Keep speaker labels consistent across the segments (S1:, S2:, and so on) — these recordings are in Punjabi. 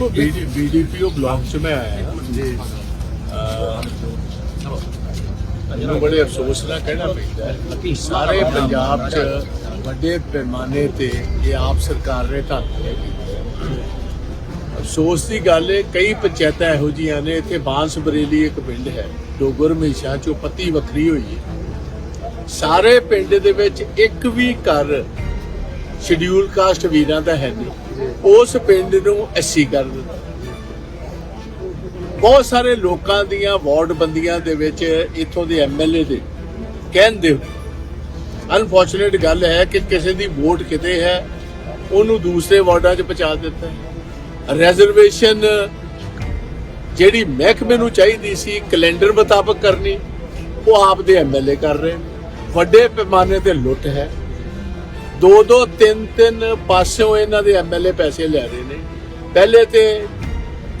S1: ਦੇਖੋ ਬੀਡੀਪੀਓ ਬਲਾਕ ਚ ਮੈਂ ਆਇਆ
S2: ਜੀ।
S1: ਮੈਨੂੰ ਬੜੇ ਅਫਸੋਸ ਨਾਲ ਕਹਿਣਾ ਪੈਂਦਾ ਕਿ ਸਾਰੇ ਪੰਜਾਬ 'ਚ ਵੱਡੇ ਪੈਮਾਨੇ ਤੇ ਇਹ ਆਪ ਸਰਕਾਰ ਨੇ ਢਾਂਚੇ ਅਫਸੋਸ ਦੀ ਗੱਲ ਹੈ ਕਈ ਪੰਚਾਇਤਾਂ ਇਹੋ ਜੀਆਂ ਨੇ ਇੱਥੇ ਬਾਂਸ ਬਰੇਲੀ ਇੱਕ ਪਿੰਡ ਹੈ ਡੋਗਰ ਮੇਸ਼ਾ ਚੋ ਪੱਤੀ ਵੱਖਰੀ ਹੋਈ ਹੈ। ਸਾਰੇ ਪਿੰਡ ਦੇ ਵਿੱਚ ਇੱਕ ਵੀ ਘਰ ਸ਼ਡਿਊਲ ਕਾਸਟ ਵੀਰਾਂ ਦਾ ਹੈ ਨਹੀਂ। ਉਸ ਪਿੰਡ ਨੂੰ ਐਸੀ ਕਰ ਦਿੱਤਾ ਬਹੁਤ ਸਾਰੇ ਲੋਕਾਂ ਦੀਆਂ ਵਾਰਡ ਬੰਦੀਆਂ ਦੇ ਵਿੱਚ ਇੱਥੋਂ ਦੇ ਐਮਐਲਏ ਦੇ ਕਹਿੰਦੇ ਅਨਫੋਰਚੂਨੇਟ ਗੱਲ ਹੈ ਕਿ ਕਿਸੇ ਦੀ ਵੋਟ ਕਿਤੇ ਹੈ, ਉਹਨੂੰ ਦੂਸਰੇ ਵਾਰਡਾਂ 'ਚ ਪਹੁੰਚਾ ਦਿੱਤਾ ਹੈ। ਰਿਜ਼ਰਵੇਸ਼ਨ ਜਿਹੜੀ ਮਹਿਕਮੇ ਨੂੰ ਚਾਹੀਦੀ ਸੀ, ਕੈਲੰਡਰ ਮੁਤਾਬਕ ਕਰਨੀ, ਉਹ ਆਪ ਦੇ ਐਮਐਲਏ ਕਰ ਰਹੇ ਨੇ। ਵੱਡੇ ਪੈਮਾਨੇ ਤੇ ਲੁੱਟ ਹੈ। ਦੋ ਦੋ ਤਿੰਨ ਤਿੰਨ ਪਾਸਿਓਂ ਇਹਨਾਂ ਦੇ ਐਮਐਲਏ ਪੈਸੇ ਲੈ ਰਹੇ ਨੇ। ਪਹਿਲੇ ਤੇ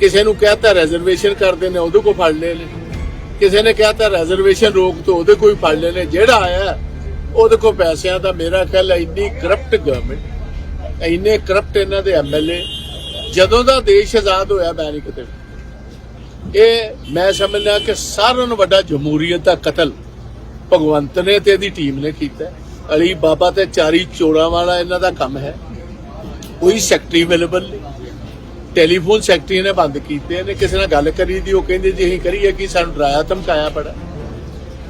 S1: ਕਿਸੇ ਨੂੰ ਕਹਤਾ ਰਿਜ਼ਰਵੇਸ਼ਨ ਕਰਦੇ ਨੇ, ਉਹਦੇ ਕੋ ਫੜ ਲਏ ਨੇ। ਕਿਸੇ ਨੇ ਕਹਤਾ ਰਿਜ਼ਰਵੇਸ਼ਨ ਰੋਕ ਤੋਂ ਉਹਦੇ ਕੋਈ ਫੜ ਲਏ ਨੇ। ਜਿਹੜਾ ਆਇਆ, ਉਹਦੇ ਕੋ ਪੈਸਿਆਂ ਦਾ ਮੇਰਾ ਖਿਆਲ ਇੰਨੀ ਕਰਪਟ ਗਵਰਨਮੈਂਟ ਇੰਨੇ ਕਰਪਟ ਇਹਨਾਂ ਦੇ ਐਮਐਲਏ ਜਦੋਂ ਦਾ ਦੇਸ਼ ਆਜ਼ਾਦ ਹੋਇਆ, ਮੈਂ ਨਹੀਂ ਕਿਤੇ। ਇਹ ਮੈਂ ਸਮਝਦਾ ਕਿ ਸਾਰਿਆਂ ਨੂੰ ਵੱਡਾ ਜਮਹੂਰੀਅਤ ਦਾ ਕਤਲ ਭਗਵੰਤ ਨੇ ਤੇ ਇਹਦੀ ਟੀਮ ਨੇ ਕੀਤਾ। ਅਲੀ ਬਾਬਾ ਤੇ ਚਾਰੀ ਚੋਰਾਂ ਵਾਲਾ ਇਹਨਾਂ ਦਾ ਕੰਮ ਹੈ। ਕੋਈ ਸੈਕਟਰੀ ਅਵੇਲੇਬਲ ਨਹੀਂ। ਟੈਲੀਫੋਨ ਸੈਕਟਰੀ ਨੇ ਬੰਦ ਕੀਤੇ ਨੇ। ਕਿਸੇ ਨਾਲ ਗੱਲ ਕਰੀ ਦੀ, ਉਹ ਕਹਿੰਦੇ ਜੀ ਅਸੀਂ ਕਰੀਏ ਕਿ, ਸਾਨੂੰ ਡਰਾਇਆ, ਧਮਕਾਇਆ ਬੜਾ।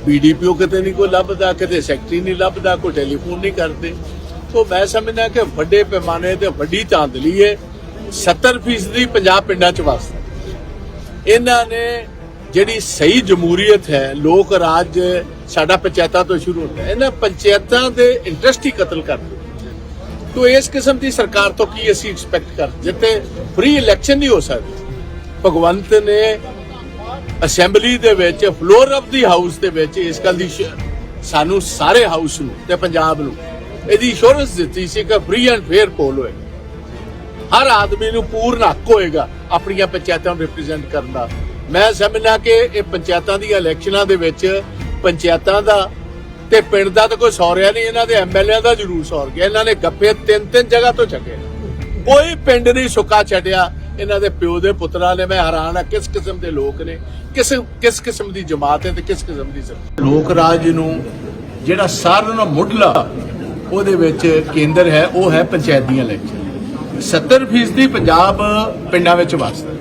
S1: ਬੀਡੀਪੀਓ ਕਿਤੇ ਨਹੀਂ ਕੋਈ ਲੱਭਦਾ, ਕਿਤੇ ਸੈਕਟਰੀ ਨਹੀਂ ਲੱਭਦਾ, ਕੋਈ ਟੈਲੀਫੋਨ ਨਹੀਂ ਕਰਦੇ। ਤੋਂ ਮੈਂ ਸਮਝਦਾ ਕਿ ਵੱਡੇ ਪੈਮਾਨੇ ਤੇ ਵੱਡੀ ਧਾਂਦਲੀ ਹੈ। 70% ਪੰਜਾਬ ਪਿੰਡਾਂ ਚ ਵਸਦਾ ਇਹਨਾਂ ਨੇ ਜਿਹੜੀ ਸਹੀ ਜਮਹੂਰੀਅਤ ਹੈ, ਲੋਕ ਰਾਜ ਸਾਡਾ ਪੰਚਾਇਤਾਂ ਤੋਂ ਸ਼ੁਰੂ ਹੁੰਦਾ ਇਹਨਾਂ ਪੰਚਾਇਤਾਂ ਦੇ ਇੰਟਰਸਟ ਹੀ ਕਤਲ ਕਰਦੇ ਤੋ ਇਸ ਕਿਸਮ ਦੀ ਸਰਕਾਰ ਤੋਂ ਕੀ ਅਸੀਂ ਐਕਸਪੈਕਟ ਕਰ ਜਿੱਤੇ ਫ੍ਰੀ ਇਲੈਕਸ਼ਨ ਨਹੀਂ ਹੋ ਸਕਦੀ। ਭਗਵੰਤ ਨੇ ਅਸੈਂਬਲੀ ਦੇ ਵਿੱਚ ਫਲੋਰ ਆਫ ਦੀ ਹਾਊਸ ਦੇ ਵਿੱਚ ਇਸ ਗੱਲ ਦੀ ਸਾਨੂੰ ਸਾਰੇ ਹਾਊਸ ਨੂੰ ਤੇ ਪੰਜਾਬ ਨੂੰ ਇਹਦੀ ਇੰਸ਼ੋਰੈਂਸ ਦਿੱਤੀ ਸੀ ਕਿ ਫ੍ਰੀ ਐਂਡ ਫੇਅਰ ਪੋਲ ਹੋਏ ਹਰ ਆਦਮੀ ਨੂੰ ਪੂਰਨ ਹੱਕ ਹੋਏਗਾ ਆਪਣੀਆਂ ਪੰਚਾਇਤਾਂ ਨੂੰ ਰਿਪਰੈਜ਼ੈਂਟ ਕਰਨ ਦਾ। ਮੈਂ ਸਮਝਦਾ ਕਿ ਇਹ ਪੰਚਾਇਤਾਂ ਦੀਆਂ ਇਲੈਕਸ਼ਨਾਂ ਦੇ ਵਿੱਚ ਪੰਚਾਇਤਾਂ ਦਾ ਤੇ ਪਿੰਡ ਦਾ ਤਾਂ ਕੋਈ ਸੌਰਿਆ ਨਹੀਂ, ਇਹਨਾਂ ਦੇ ਐਮਐਲਏ ਦਾ ਜ਼ਰੂਰ ਸੌਰ ਗਿਆ। ਇਹਨਾਂ ਨੇ ਗੱਪੇ ਤਿੰਨ ਤਿੰਨ ਜਗ੍ਹਾ ਤੋਂ ਚੱਕੇ। ਕੋਈ ਪਿੰਡ ਨਹੀਂ ਸੁੱਕਾ ਛੱਡਿਆ। ਇਹਨਾਂ ਦੇ ਪਿਓ ਦੇ ਪੁੱਤਰਾਂ ਨੇ, ਮੈਂ ਹੈਰਾਨ ਆ, ਕਿਸ ਕਿਸਮ ਦੇ ਲੋਕ ਨੇ, ਕਿਸ ਕਿਸ ਕਿਸਮ ਦੀ ਜਮਾਤ ਹੈ ਤੇ ਕਿਸ ਕਿਸਮ ਦੀ ਲੋਕ ਰਾਜ ਨੂੰ ਜਿਹੜਾ ਸਾਰਿਆਂ ਨਾਲੋਂ ਮੁੱਢਲਾ ਉਹਦੇ ਵਿੱਚ ਕੇਂਦਰ ਹੈ, ਉਹ ਹੈ ਪੰਚਾਇਤ ਦੀਆਂ ਇਲੈਕਸ਼ਨ। 70% ਪੰਜਾਬ ਪਿੰਡਾਂ ਵਿੱਚ ਵਸਦਾ।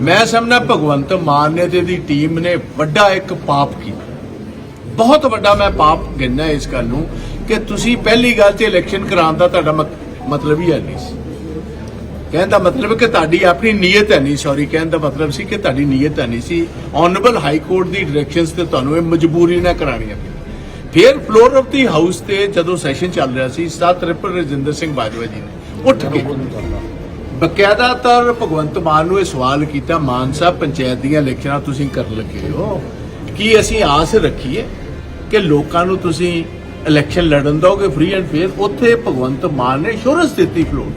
S1: ਮੈਂ ਸਮਝਣਾ ਭਗਵੰਤ ਮਾਨ ਨੇ ਤੇ ਦੀ ਟੀਮ ਨੇ ਵੱਡਾ ਇੱਕ ਪਾਪ ਕੀਤਾ। ਬਹੁਤ ਵੱਡਾ ਮੈਂ ਪਾਪ ਗਿਣਨਾ ਇਸ ਗੱਲ ਨੂੰ ਕਿ ਤੁਸੀਂ ਪਹਿਲੀ ਗੱਲ ਤੇ ਇਲੈਕਸ਼ਨ ਕਰਾਉਣ ਦਾ ਤੁਹਾਡਾ ਮਤਲਬ ਹੀ ਹੈ ਨਹੀਂ ਸੀ। ਕਹਿਣ ਦਾ ਮਤਲਬ ਕਿ ਤੁਹਾਡੀ ਆਪਣੀ ਨੀਅਤ ਹੈ ਨਹੀਂ ਸੌਰੀ ਕਹਿਣ ਦਾ ਮਤਲਬ ਸੀ ਕਿ ਤੁਹਾਡੀ ਨੀਅਤ ਹੈ ਨਹੀਂ ਸੀ। ਆਨਰੇਬਲ ਹਾਈ ਕੋਰਟ ਦੀ ਡਾਇਰੈਕਸ਼ਨਸ ਤੇ ਤੁਹਾਨੂੰ ਇਹ ਮਜਬੂਰੀ ਨਾਲ ਕਰਾਣੀਆਂ ਫਿਰ ਫਲੋਰ ਆਫ ਦੀ ਹਾਊਸ ਤੇ ਜਦੋਂ ਸੈਸ਼ਨ ਚੱਲ ਰਿਹਾ ਸੀ ਸਤ ਰਿਪਰ ਰਜਿੰਦਰ ਸਿੰਘ ਬਾਜਵਾ ਜੀ ਨੇ ਉੱਠ ਕੇ ਬਕਾਇਦਾ ਤਰ ਭਗਵੰਤ ਮਾਨ ਨੂੰ ਇਹ ਸਵਾਲ ਕੀਤਾ, ਮਾਨ ਸਾਹਿਬ, ਪੰਚਾਇਤ ਦੀਆਂ ਇਲੈਕਸ਼ਨਾਂ ਤੁਸੀਂ ਕਰਨ ਲੱਗੇ ਹੋ? ਕੀ ਅਸੀਂ ਆਸ ਰੱਖੀਏ ਕਿ ਲੋਕਾਂ ਨੂੰ ਤੁਸੀਂ ਇਲੈਕਸ਼ਨ ਲੜਨ ਦੋਗੇ ਫ੍ਰੀ ਐਂਡ ਫੇਅਰ ਉੱਥੇ ਭਗਵੰਤ ਮਾਨ ਨੇ ਸ਼ੋਰਸ ਦਿੱਤੀ ਫਲੋਰ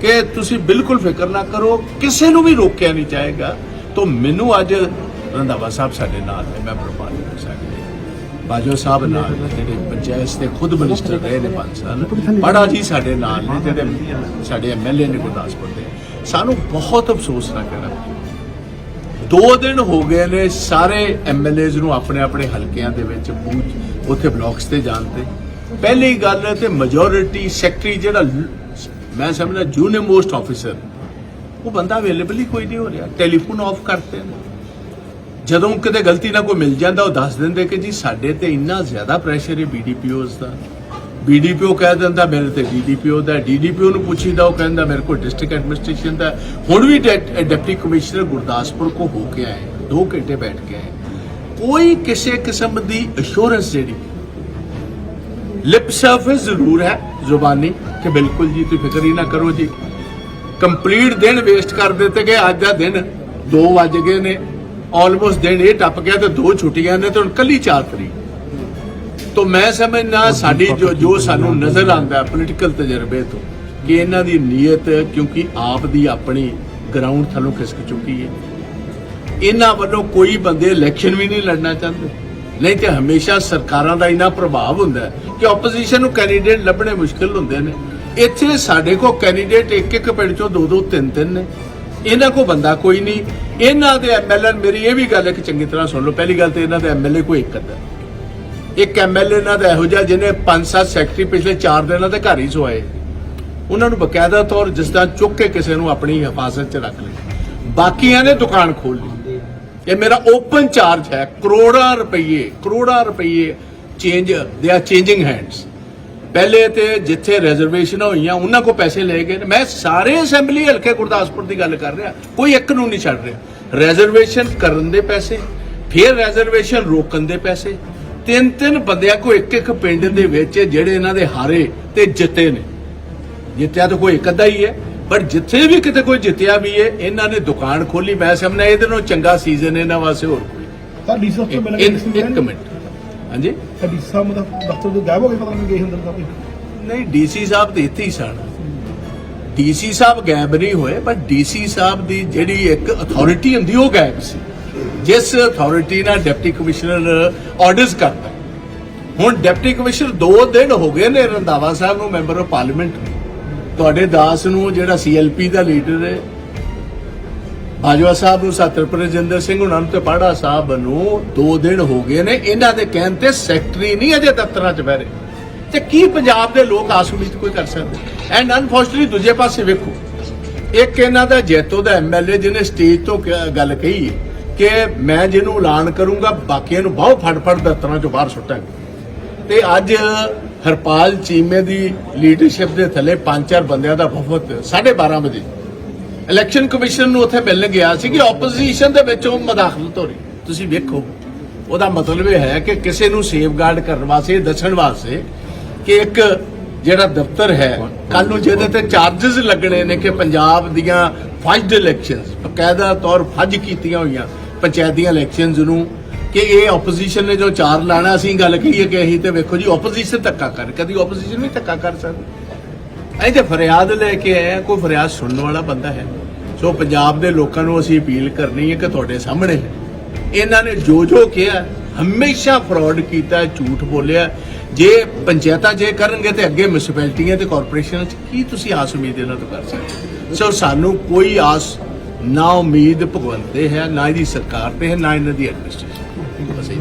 S1: ਕਿ ਤੁਸੀਂ ਬਿਲਕੁਲ ਫਿਕਰ ਨਾ ਕਰੋ, ਕਿਸੇ ਨੂੰ ਵੀ ਰੋਕਿਆ ਨਹੀਂ ਜਾਏਗਾ। ਤੋਂ ਮੈਨੂੰ ਅੱਜ ਰੰਧਾਵਾ ਸਾਹਿਬ ਸਾਡੇ ਨਾਲ ਨੇ, ਮੈਂ ਪ੍ਰਮਾਣ ਕਰ ਸਕਦੇ ਬਾਜੋ ਸਾਹਿਬ ਨਾਲ ਜਿਹੜੇ ਪੰਚਾਇਤ ਦੇ ਖੁਦ ਮਿਨਿਸਟਰ ਰਹੇ ਨੇ ਪੰਜ ਸਾਲ। ਬੜਾ ਜੀ ਸਾਡੇ ਨਾਲ ਨੇ, ਜਿਹੜੇ ਸਾਡੇ ਐਮਐਲਏ ਨੇ ਗੁਰਦਾਸਪੁਰ ਦੇ। ਸਾਨੂੰ ਬਹੁਤ ਅਫਸੋਸ ਨਾ ਕਰਨਾ ਦੋ ਦਿਨ ਹੋ ਗਏ ਨੇ ਸਾਰੇ ਐਮਐਲਏਜ਼ ਨੂੰ ਆਪਣੇ ਆਪਣੇ ਹਲਕਿਆਂ ਦੇ ਵਿੱਚ ਬੂਥ ਉੱਥੇ ਬਲਾਕਸ ਤੇ ਜਾਣ ਤੇ। ਪਹਿਲੀ ਗੱਲ ਤੇ ਮੈਜੋਰਿਟੀ ਸੈਕਟਰੀ ਜਿਹੜਾ ਮੈਂ ਸਮਝਦਾ ਜੂਨੀਅਰ ਮੋਸਟ ਆਫੀਸਰ ਉਹ ਬੰਦਾ ਅਵੇਲੇਬਲ ਹੀ ਕੋਈ ਨਹੀਂ ਹੋ ਰਿਹਾ। ਟੈਲੀਫੋਨ ਆਫ ਕਰਤੇ ਨੇ। ਜਦੋਂ ਕਿਤੇ ਗਲਤੀ ਨਾਲ ਕੋਈ ਮਿਲ ਜਾਂਦਾ, ਉਹ ਦੱਸ ਦਿੰਦੇ ਕਿ ਜੀ ਸਾਡੇ ਤੇ ਇੰਨਾ ਜ਼ਿਆਦਾ ਪ੍ਰੈਸ਼ਰ ਹੈ ਬੀਡੀਪੀਓਜ਼ ਦਾ। ਬੀਡੀਪੀਓ ਕਹਿ ਦਿੰਦਾ ਮੇਰੇ ਤੇ ਡੀਡੀਪੀਓ ਦਾ ਡੀਡੀਪੀਓ ਨੂੰ ਪੁੱਛੀਦਾ, ਉਹ ਕਹਿੰਦਾ ਮੇਰੇ ਕੋਲ ਡਿਸਟ੍ਰਿਕਟ ਐਡਮਿਨਿਸਟ੍ਰੇਸ਼ਨ ਦਾ ਹੁਣ ਵੀ ਡੈ- ਡਿਪਟੀ ਕਮਿਸ਼ਨਰ ਗੁਰਦਾਸਪੁਰ ਕੋ ਹੋ ਕੇ ਆਏ 2 ਘੰਟੇ ਬੈਠ ਕੇ ਆਏ ਕੋਈ ਕਿਸੇ ਕਿਸਮ ਦੀ ਅਸ਼ੋਰੈਂਸ ਜਿਹੜੀ ਲਿਪ ਸਰਫੇਸ ਜ਼ਰੂਰ ਹੈ ਜ਼ੁਬਾਨੀ, ਕਿ ਬਿਲਕੁਲ ਜੀ ਤੁਸੀਂ ਫਿਕਰ ਹੀ ਨਾ ਕਰੋ ਜੀ। ਕੰਪਲੀਟ ਦਿਨ ਵੇਸਟ ਕਰ ਦਿੱਤੇ ਗਏ, ਅੱਜ ਦਾ ਦਿਨ 2 ਵੱਜ ਗਏ ਨੇ ਆਲਮੋਸਟ ਦਿਨ ਇਹ ਟੱਪ ਗਿਆ ਤੇ ਦੋ ਛੁੱਟੀਆਂ ਨੇ ਤੇ ਹੁਣ ਕੱਲੀ 4 ਤਰੀਕ। ਤੋਂ ਮੈਂ ਸਮਝਦਾ ਸਾਡੀ ਜੋ ਜੋ ਸਾਨੂੰ ਨਜ਼ਰ ਆਉਂਦਾ ਪੋਲੀਟੀਕਲ ਤਜਰਬੇ ਤੋਂ ਕਿ ਇਹਨਾਂ ਦੀ ਨੀਅਤ ਕਿਉਂਕਿ ਆਪ ਦੀ ਆਪਣੀ ਗਰਾਊਂਡ ਥੱਲੋਂ ਖਿਸਕ ਚੁੱਕੀ ਹੈ। ਇਹਨਾਂ ਵੱਲੋਂ ਕੋਈ ਬੰਦੇ ਇਲੈਕਸ਼ਨ ਵੀ ਨਹੀਂ ਲੜਨਾ ਚਾਹੁੰਦੇ। ਨਹੀਂ ਤੇ ਹਮੇਸ਼ਾ ਸਰਕਾਰਾਂ ਦਾ ਇਨਾ ਪ੍ਰਭਾਵ ਹੁੰਦਾ ਹੈ ਕਿ ਆਪੋਜੀਸ਼ਨ ਨੂੰ ਕੈਂਡੀਡੇਟ ਲੱਭਣੇ ਮੁਸ਼ਕਲ ਹੁੰਦੇ ਨੇ। ਇੱਥੇ ਸਾਡੇ ਕੋਲ ਕੈਂਡੀਡੇਟ ਇੱਕ ਇੱਕ ਪਿੰਡ ਚੋਂ ਦੋ ਦੋ ਤਿੰਨ ਤਿੰਨ ਨੇ। ਇਹਨਾਂ ਕੋ ਬੰਦਾ ਕੋਈ ਨਹੀਂ। ਇਹਨਾਂ ਦੇ ਐਮਐਲਏ ਮੇਰੀ ਇਹ ਵੀ ਗੱਲ ਇੱਕ ਚੰਗੀ ਤਰ੍ਹਾਂ ਸੁਣ ਲਓ। ਪਹਿਲੀ ਗੱਲ ਤੇ ਇਹਨਾਂ ਦੇ ਐਮਐਲਏ ਕੋਈ ਇੱਕ ਅੱਧਾ। ਇੱਕ ਐਮਐਲਏ ਇਹਨਾਂ ਦਾ ਇਹੋ ਜਿਹਾ ਜਿਹਨੇ ਪੰਜ ਸੱਤ ਸੈਕਟਰੀ ਪਿਛਲੇ 4 ਦਿਨਾਂ ਦੇ ਘਰ ਹੀ ਸੋਏ ਉਹਨਾਂ ਨੂੰ ਬਕਾਇਦਾ ਤੌਰ ਜਿਸ ਤਰ੍ਹਾਂ ਚੁੱਕ ਕੇ ਕਿਸੇ ਨੂੰ ਆਪਣੀ ਹਿਫਾਜ਼ਤ 'ਚ ਰੱਖ ਲਿਆ ਬਾਕੀਆਂ ਨੇ ਦੁਕਾਨ ਖੋਲ ਲਈ। ਇਹ ਮੇਰਾ ਓਪਨ ਚਾਰਜ ਹੈ। ਕਰੋੜਾਂ ਰੁਪਏ ਕਰੋੜਾਂ ਰੁਪਏ change they are changing hands ਪਹਿਲੇ ਤੇ ਜਿੱਥੇ ਰਿਜ਼ਰਵੇਸ਼ਨ ਹੋਈਆਂ, ਉਹਨਾਂ ਕੋ ਪੈਸੇ ਲਏ ਗਏ ਨੇ। ਮੈਂ ਸਾਰੇ ਅਸੈਂਬਲੀ ਹਲਕੇ ਗੁਰਦਾਸਪੁਰ ਦੀ ਗੱਲ ਕਰ ਰਿਹਾ। ਕੋਈ ਇੱਕ ਨੂੰ ਨਹੀਂ ਛੱਡ ਰਿਹਾ। ਰਿਜ਼ਰਵੇਸ਼ਨ ਕਰਨ ਦੇ ਪੈਸੇ, ਫਿਰ ਰਿਜ਼ਰਵੇਸ਼ਨ ਰੋਕਣ ਦੇ ਪੈਸੇ। ਤਿੰਨ ਤਿੰਨ ਬੰਦਿਆਂ ਕੋ ਇੱਕ ਇੱਕ ਪਿੰਡ ਦੇ ਵਿੱਚ ਜਿਹੜੇ ਇਹਨਾਂ ਦੇ ਹਾਰੇ ਤੇ ਜਿੱਤੇ ਨੇ। ਜਿੱਤਿਆ ਤਾਂ ਕੋਈ ਇੱਕ ਅੱਧਾ ਹੀ ਹੈ ਪਰ ਜਿੱਥੇ ਵੀ ਕਿਤੇ ਕੋਈ ਜਿੱਤਿਆ ਵੀ ਹੈ ਇਹਨਾਂ ਨੇ ਦੁਕਾਨ ਖੋਲੀ ਮੈਂ ਸਮਝਦਾ ਇਹਦੇ ਨਾਲੋਂ ਚੰਗਾ ਸੀਜ਼ਨ ਇਹਨਾਂ ਵਾਸਤੇ ਹੋਰ ਕੋਈ
S2: ਤੁਹਾਡੀ ਸਭ ਤੋਂ ਪਹਿਲਾਂ
S1: ਇੱਕ ਇੱਕ ਮਿੰਟ। ਹਾਂਜੀ?
S2: ਤੁਹਾਡੀ ਸਭ ਮਤਲਬ ਦਫ਼ਤਰ ਤੋਂ ਗਾਇਬ ਹੋ ਗਏ ਪਤਾ ਨਹੀਂ ਗਏ ਹੁੰਦੇ ਕੋਈ
S1: ਨਹੀਂ ਡੀਸੀ ਸਾਹਿਬ ਤੇ ਇੱਥੇ ਹੀ ਸਨ ਡੀਸੀ ਸਾਹਿਬ ਗਾਇਬ ਨਹੀਂ ਹੋਏ ਪਰ ਡੀਸੀ ਸਾਹਿਬ ਦੀ ਜਿਹੜੀ ਇੱਕ ਅਥਾਰਟੀ ਹੁੰਦੀ ਉਹ ਗਾਇਬ ਸੀ। ਜਿਸ ਅਥਾਰਟੀ ਨਾਲ ਡਿਪਟੀ ਕਮਿਸ਼ਨਰ ਆਰਡਰਸ ਕਰਦਾ ਹੁਣ ਡਿਪਟੀ ਕਮਿਸ਼ਨਰ 2 ਦਿਨ ਹੋ ਗਏ ਨੇ ਰੰਧਾਵਾ ਸਾਹਿਬ ਨੂੰ ਮੈਂਬਰ ਆਫ ਪਾਰਲੀਮੈਂਟ ਤੁਹਾਡੇ ਦਾਸ ਨੂੰ ਜਿਹੜਾ ਸੀਐਲਪੀ ਦਾ ਲੀਡਰ ਹੈ, ਬਾਜਵਾ ਸਾਹਿਬ ਨੂੰ ਸਤਰ ਰਜਿੰਦਰ ਸਿੰਘ ਉਹਨਾਂ ਨੂੰ ਤੇ ਪਾੜਾ ਸਾਹਿਬ ਨੂੰ 2 ਦਿਨ ਹੋ ਗਏ ਨੇ। ਇਹਨਾਂ ਦੇ ਕਹਿਣ ਤੇ ਸੈਕਟਰੀ ਨਹੀਂ ਅਜੇ ਦਫ਼ਤਰਾਂ 'ਚ ਬਹਿ ਰਹੇ। ਤੇ ਕੀ ਪੰਜਾਬ ਦੇ ਲੋਕ ਆਸ ਉਮੀਦ ਕੋਈ ਕਰ ਸਕਦੇ? ਐਂਡ ਅਨਫੋਰਚੂਨਟਲੀ ਦੂਜੇ ਪਾਸੇ ਵੇਖੋ, ਇੱਕ ਇਹਨਾਂ ਦਾ ਜੈਤੋ ਦਾ ਐਮਐਲਏ ਜਿਹਨੇ ਸਟੇਜ ਤੋਂ ਗੱਲ ਕਹੀ ਹੈ। ਕਿ ਮੈਂ ਜਿਹਨੂੰ ਐਲਾਨ ਕਰੂੰਗਾ, ਬਾਕੀਆਂ ਨੂੰ ਬਹੁਤ ਫੜ ਫੜ ਦਫ਼ਤਰਾਂ 'ਚੋਂ ਬਾਹਰ ਸੁੱਟਾਂਗਾ। ਤੇ ਅੱਜ ਹਰਪਾਲ ਚੀਮੇ ਦੀ ਲੀਡਰਸ਼ਿਪ ਦੇ ਥੱਲੇ ਪੰਜ ਚਾਰ ਬੰਦਿਆਂ ਦਾ ਵਫਦ 12:30 ਵਜੇ। ਇਲੈਕਸ਼ਨ ਕਮਿਸ਼ਨ ਨੂੰ ਉੱਥੇ ਮਿਲਣ ਗਿਆ ਸੀ ਕਿ ਆਪੋਜੀਸ਼ਨ ਦੇ ਵਿੱਚ ਉਹ ਮਦਾਖਲਤ ਹੋ ਰਹੀ। ਤੁਸੀਂ ਵੇਖੋ, ਉਹਦਾ ਮਤਲਬ ਇਹ ਹੈ ਕਿ ਕਿਸੇ ਨੂੰ ਸੇਫਗਾਰਡ ਕਰਨ ਵਾਸਤੇ ਦੱਸਣ ਵਾਸਤੇ ਕਿ ਇੱਕ ਜਿਹੜਾ ਦਫ਼ਤਰ ਹੈ ਕੱਲ ਨੂੰ ਜਿਹਦੇ ਤੇ ਚਾਰजेस ਲੱਗਣੇ ਨੇ ਕਿ ਪੰਜਾਬ ਦੀਆਂ ਫਸਟ ਇਲੈਕਸ਼ਨਸ ਬਕਾਇਦਾ ਤੌਰ ਫੱਜ ਕੀਤੀਆਂ ਹੋਈਆਂ। ਪੰਚਾਇਤ ਦੀਆਂ ਇਲੈਕਸ਼ਨਸ ਨੂੰ ਕਿ ਇਹ ਆਪੋਜੀਸ਼ਨ ਨੇ ਜੋ ਚਾਰ ਲਾਣਾ, ਅਸੀਂ ਗੱਲ ਕਹੀਏ ਕਿ ਅਸੀਂ ਤੇ ਵੇਖੋ ਜੀ ਆਪੋਜੀਸ਼ਨ ਧੱਕਾ ਕਰ, ਕਦੀ ਆਪੋਜੀਸ਼ਨ ਵੀ ਧੱਕਾ ਕਰ ਸਕਦੀ। ਅਸੀਂ ਤੇ ਫਰਿਆਦ ਲੈ ਕੇ ਆਏ ਕੋਈ ਫਰਿਆਦ ਸੁਣਨ ਵਾਲਾ ਬੰਦਾ ਹੈ ਸੋ ਪੰਜਾਬ ਦੇ ਲੋਕਾਂ ਨੂੰ ਅਸੀਂ ਅਪੀਲ ਕਰਨੀ ਹੈ ਕਿ ਤੁਹਾਡੇ ਸਾਹਮਣੇ ਹੈ। ਇਹਨਾਂ ਨੇ ਜੋ ਜੋ ਕਿਹਾ, ਹਮੇਸ਼ਾ ਫਰਾਡ ਕੀਤਾ, ਝੂਠ ਬੋਲਿਆ। ਜੇ ਪੰਚਾਇਤਾਂ ਜੇ ਕਰਨਗੇ ਤੇ ਅੱਗੇ ਮਿਊਨਿਸਪੈਲਿਟੀਆਂ ਤੇ ਕਾਰਪੋਰੇਸ਼ਨਾਂ ਚ ਕੀ ਤੁਸੀਂ ਆਸ ਉਮੀਦ ਇਹਨਾਂ ਤੋਂ ਕਰ ਸਕਦੇ ਸੋ ਸਾਨੂੰ ਕੋਈ ਆਸ ਨਾ ਉਮੀਦ ਭਗਵੰਤ ਤੇ ਹੈ, ਨਾ ਇਹਦੀ ਸਰਕਾਰ ਤੇ ਹੈ, ਨਾ ਇਹਨਾਂ ਦੀ ਐਡਮਿਨਿਸਟ੍ਰੇਸ਼ਨ ਬਸ ਇਹ।